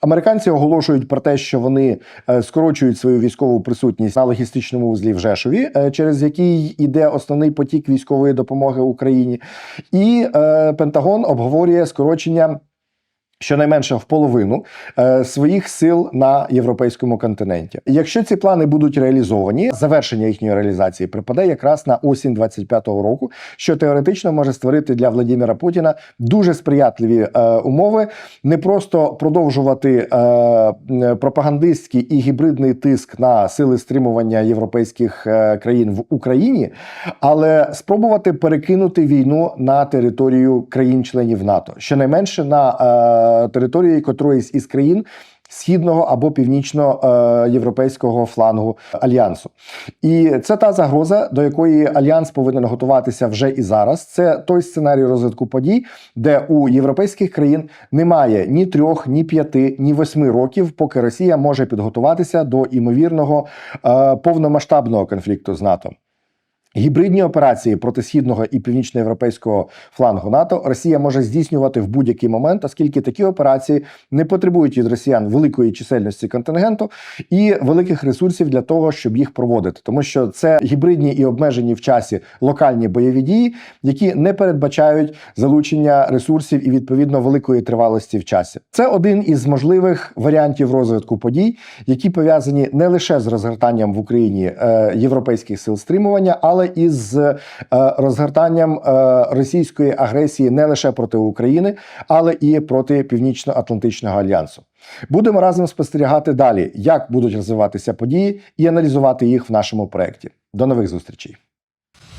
Американці оголошують про те, що вони е, скорочують свою військову присутність на логістичному узлі в Жешові, е, через який йде основний потік військової допомоги Україні, і е, Пентагон обговорює скорочення. Щонайменше в половину е, своїх сил на європейському континенті. Якщо ці плани будуть реалізовані, завершення їхньої реалізації припаде якраз на осінь 25-го року, що теоретично може створити для Владимира Путіна дуже сприятливі е, умови, не просто продовжувати е, пропагандистський і гібридний тиск на сили стримування європейських е, країн в Україні, але спробувати перекинути війну на територію країн-членів НАТО, щонайменше на е, території котроїсь із країн. Східного або північно-європейського флангу альянсу, і це та загроза, до якої альянс повинен готуватися вже і зараз. Це той сценарій розвитку подій, де у європейських країн немає ні трьох, ні п'яти, ні восьми років, поки Росія може підготуватися до імовірного е, повномасштабного конфлікту з НАТО. Гібридні операції проти східного і північноєвропейського флангу НАТО Росія може здійснювати в будь-який момент, оскільки такі операції не потребують від росіян великої чисельності контингенту і великих ресурсів для того, щоб їх проводити, тому що це гібридні і обмежені в часі локальні бойові дії, які не передбачають залучення ресурсів і відповідно великої тривалості в часі. Це один із можливих варіантів розвитку подій, які пов'язані не лише з розгортанням в Україні е, європейських сил стримування, але і з е, розгортанням е, російської агресії не лише проти України, але і проти Північно-Атлантичного альянсу. Будемо разом спостерігати далі, як будуть розвиватися події, і аналізувати їх в нашому проєкті. До нових зустрічей.